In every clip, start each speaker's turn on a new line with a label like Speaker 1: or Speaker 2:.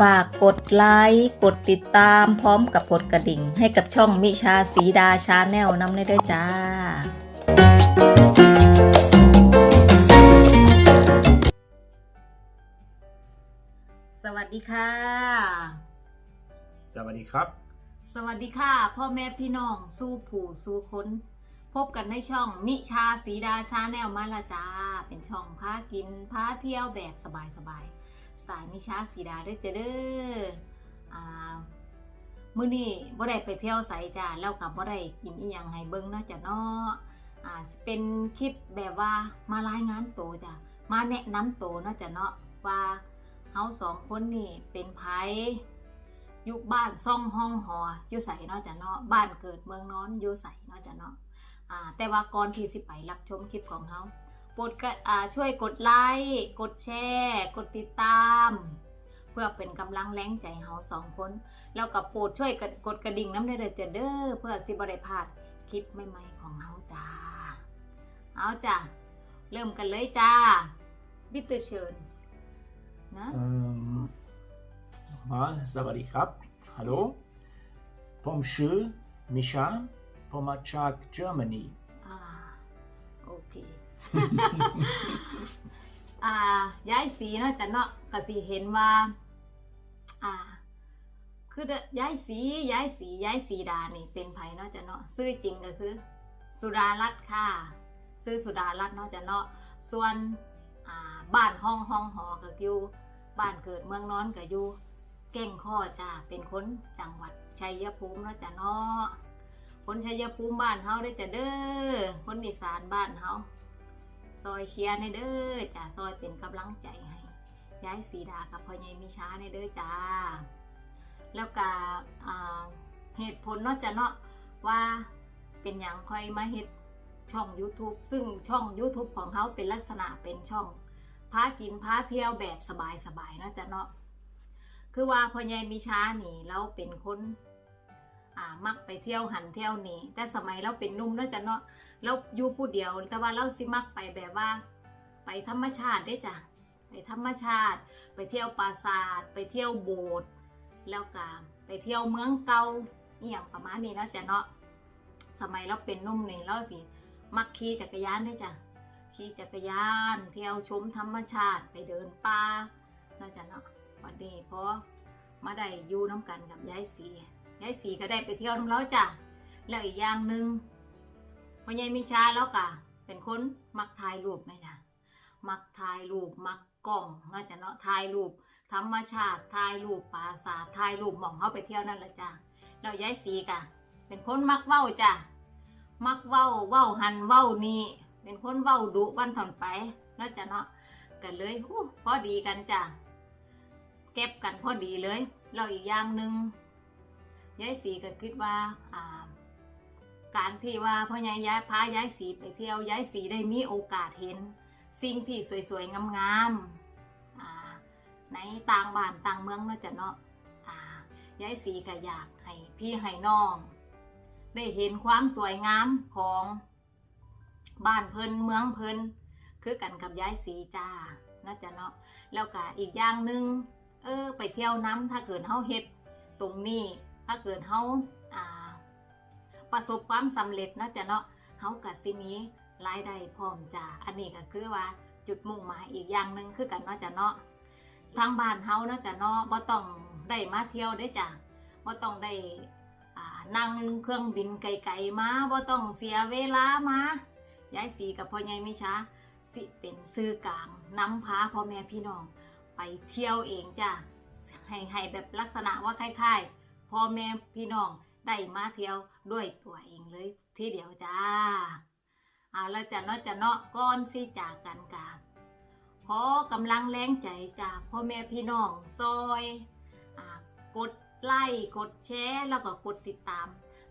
Speaker 1: ฝากกดไลค์กดติดตามพร้อมกับกดกระดิ่ง ให้กับช่องมิชาสีดาชาแนลน้ำได้ด้วยจ้าสวัสดีค่ะ
Speaker 2: สวัสดีครับ
Speaker 1: สวัสดีค่ะ พ่อแม่พี่น้องสู้ผู้สู้ค้น พบกันในช่องนิชาสีดาชาแนลมาละจ้า เป็นช่องพากินพาเที่ยวแบบสบาย สายๆสไตล์นิชาสีดาเด้อเจาเด้ออ่ามื้อนี้บ่ได้ไปเที่ยวไสจ้าแล้วกับบ่ได้กินอีหยังให้เบิ่งเนาะจ้ะเนาะอ่าเป็นคลิปแบบว่ามารายงานโตจ้ะมาแนะนำโตเนาะจ้ะเนาะว่าเฮาสองคนนี่เป็นไผอยู่บ้านซ่องห้องหออยู่ใส่เนาะจ้ะเนาะบ้านเกิดเมืองนอนอยู่ใส่เนาะจ้ะเนาะอ่าแต่ว่าก่อนที่สิไปรับชมคลิปของเขา โปรดช่วยกดไลค์กดแชร์ กดติดตาม เพื่อเป็นกำลังแรงใจเฮาสองคน แล้วก็โปรดช่วยกดกดกระดิ่งน้ำได้เลยจะเด้อเพื่อสิบ่ได้พลาดคลิปใหม่ๆของเฮาจ้าเอาจ้ะเริ่มกันเลยจ้าบิตเชิญนะ
Speaker 2: Ähm, nochmal, Savadikap. Hallo. Vom Schö, Misha, Pomachak, Germany.
Speaker 1: อ่าโอเค อ่าย้ายสีเนาะจ้ะเนาะก็สิเห็นว่า อ่า คือเด้อย้ายสีย้ายสีย้ายสีดานี่เป็นไผเนาะจ้ะเนาะชื่อจริงก็คือ สุดารัตน์ค่ะชื่อสุดารัตน์เนาะจ้ะเนาะส่วนอ่าบ้านห้องห้องหอก็อยู่บ้านเกิดเมืองนอนก็อยู่แก่งข้อจ้าเป็นคนจังหวัดชัยภูมิเนาะจ้ะเนาะคนชัยภูมิบ้านเฮาได้จ้ะเด้อคนอีสานบ้านเฮา ซอยเชียร์ในเด้อจ้าซอยเป็นกำลังใจให้ย้ายสีดากับพ่อใหญ่มีช้าในเด้อจ้า แล้วก็เหตุผลเนาะจ้ะเนาะว่าเป็นอย่างค่อยมาเฮ็ดช่อง YouTube ซึ่งช่อง YouTube ของเขาเป็นลักษณะเป็นช่องพากินพาเที่ยวแบบสบายๆนาะจ้ะเนาะ คือว่าพ่อใหญ่มีช้านี่เราเป็นคน อ่ามักไปเที่ยวหันเที่ยวนี่แต่สมัยเราเป็นนุ่มนาะจ้ะเนาะเราอยู่ผู้เดียว แต่ว่าเราสิมักไปแบบว่า ไปธรรมชาติได้จ้ะไปธรรมชาติ ไปเที่ยวปราสาท ไปเที่ยวโบสถ์แล้วก็ไปเที่ยวเมืองเก่าอหย่างประมาณนี้เนาะจ้ะเนาะสมัยเราเป็นนุ่มนี่เราสิมักขี่จักรยานได้จ้ะขี่จักรยาน เที่ยวชมธรรมชาติไปเดินป่าเนาะจ้ะเนาะวันนี้พอมาได้อยู่น้ำกันกับยายสียายสีก็ได้ไปเที่ยวน้ำเล้าจ้ะแล้วอีกอย่างหนึ่ง พ่อยายมีชาแล้วกะเป็นคนมักถ่ายรูปไหมจ้ะมักถ่ายรูปมักกล้องน่าจะเนาะถ่ายรูปธรรมชาติถ่ายรูปปราสาทถ่ายรูปหม่องเขาไปเที่ยวนั่นแหละจ้ะแล้วยายสีกะ เป็นคนมักเว้าจ้ะมักเว้าเว้าหันเว้านี่เป็นคนเว้าดุวันถอนไปน่าจะเนาะกันเลยอู้พอดีกันจ้ะเก็บกันพอดีเลยแล้วอีกอย่างหนึ่งยายสีก็คิดว่าอ่า การที่ว่าพ่อใหญ่ย้ายพาย้ายสีไปเที่ยวย้ายสีได้มีโอกาสเห็น สิ่งที่สวยๆงามๆในต่างบ้านต่างเมืองเนาะจ้ะเนาะอ่ายสีก็อยากให้พี่ให้น้อง ได้เห็นความสวยงามของบ้านเพิ่นเมืองเพิ่นคือกันกับย้ายสีจ้าเนาะจ้ะเนาะแล้วก็อีกอย่างหนึ่งเออไปเที่ยวน้ำถ้าเกิดเฮาเฮ็ดตรงนี้ถ้าเกิดเฮา ประสบความสำเร็จเนาะจ้ะเนาะเฮากับสิมีรายได้พร้อมจ้ะอันนี้ก็คือว่าจุดมุ่งหมายอีกอย่างหนึ่งคือกันเนาะจ้ะเนาะทางบ้านเฮาเนาะจ้ะเนาะบ่ต้องได้มาเที่ยวได้จ้ะบ่ต้องได้นั่งเครื่องบินไกลๆมาบ่ต้องเสียเวลามายายสีกับพ่อใหญ่มิชาสิเป็นซื้อกลางนำพาพ่อแม่พี่น้อง ไปเที่ยวเองจ้ะให้ให้แบบลักษณะว่าคล้ายๆพ่อแม่พี่น้อง ได้มาเที่ยวด้วยตัวเองเลยทีเดียวจ้าเอาล้วจะเนาะจะเนาะก้อนสิจากกันกาขอกำลังแรงใจจากพ่อแม่พี่น้องซอยอกดไลค์กดแชร์แล้วก็กดติดตาม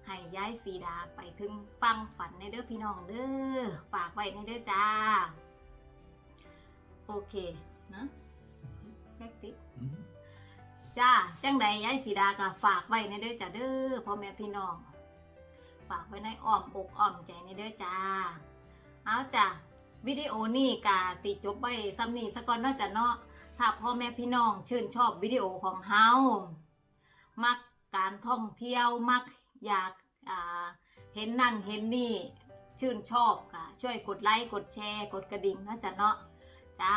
Speaker 1: ให้ย้ายสีดาไปถึงฟังฝันในเด้อพี่น้องเด้อฝากไว้ในเด้อจ้า โอเคนะแท็กติก
Speaker 2: Mhm.
Speaker 1: จ้าจังใดยายสีดาก็ฝากไว้ในเด้อจ้าเด้อพ่อแม่พี่น้อง ฝากไว้ในอ้อมอกอ้อมใจในเด้อจ้า เอาจ้ะวิดีโอนี้กะสีจบไว้ซ้ำนี้สะก่อนนาะจ้ะเนาะถ้าพ่อแม่พี่น้องชื่นชอบวิดีโอของเฮามักการท่องเที่ยวมักอยากเห็นนั่นเห็นนี่ชื่นชอบก็ช่วยกดไลค์กดแชร์ กดกระดิ่งนะจ๊ะเนาะจ้า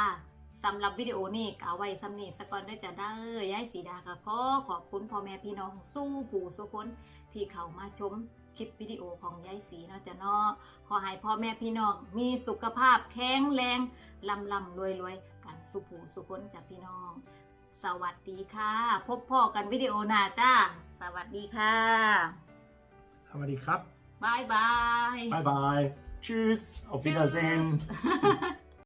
Speaker 1: สำหรับวิดีโอนี้ก็เอาไว้สำนีสกอนด้วยจ้ะเด้อยายสีดาก็ขอขอบคุณพ่อแม่พี่น้องสู้ผู้สู้คนที่เข้ามาชมคลิปวิดีโอของยายสีเนาะจ้ะเนาะขอให้พ่อแม่พี่น้องมีสุขภาพแข็งแรงลำลำรวยรวยกันสุผู้สุคนจ้ะพี่น้อง สวัสดีค่ะ พบพ่อกันวิดีโอหน้าจ้า สวัสดีค่ะ
Speaker 2: สวัสดีครับ
Speaker 1: บายบาย
Speaker 2: Bye bye. Tschüss. Auf Wiedersehen.
Speaker 1: Tschüss.